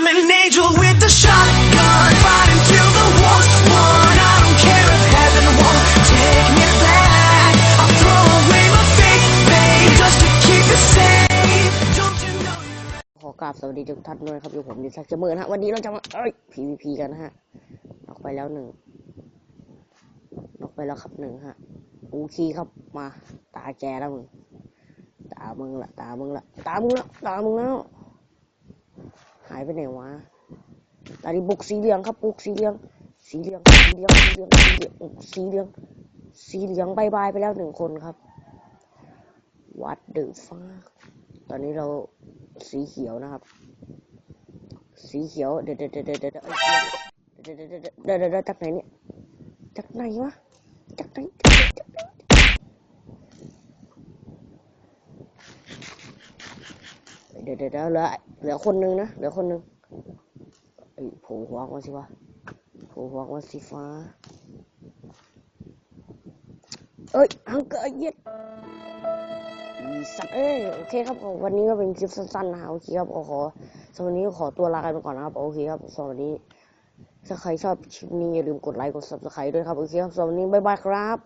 I'm an angel with a shotgun, fighting till the war's won. I don't care if heaven won't take me back. I'll throw away my faith, babe, just to keep it safe. Don't you know you're ขอกราบสวัสดีทุกท่านด้วยนะครับอยู่ผมดิสักเสมอนะฮะวันนี้เราจะมาเอ้ย PVP กันนะฮะนอกไปแล้วหนึ่งนอกไปแล้วครับหนึ่งฮะอูคีครับมา ตาแกแล้วมึงตามึงละตามึงละตามึงละตามึงแล้ว หายไปไหนวะ ตอนนี้บุกสีเหลืองครับบุกสีเหลือง สีเหลือง สีเหลือง สีเหลือง สีเหลืองสีเหลืองสีเหลืองบายบายไปแล้วหนึ่งคนครับ วัดเดือฟ้า ตอนนี้เราสีเขียวนะครับ สีเขียว เดี๋ยวเดี๋ยวเดี๋ยวเดี๋ยวเดี๋ยวเดี๋ยวเดี๋ยวจากไหนเนี่ย จากไหนวะ จากไหน ดี๋ยวเดี๋ยวเดี๋ยวเหลือเหลือคนหนึงนะเหลือคนหนึงไอ้โผล่หัวออกมาสิวะโผล่หัวออกมาสีฟ้า เอ้ยฮังเกอร์เย็ดสัตว์เอ้ยโอเคครับผมวันนี้ก็เป็นคลิปสั้นๆนะครับโอเคครับขอสำหรับวันนี้ขอตัวลากันไปก่อนนะครับโอเคครับสำหรับวันนี้ถ้าใครชอบคลิปนี้อย่าลืมกดไลค์กด subscribe ด้วยครับโอเคครับสำหรับวันนี้บ๊ายบายครับ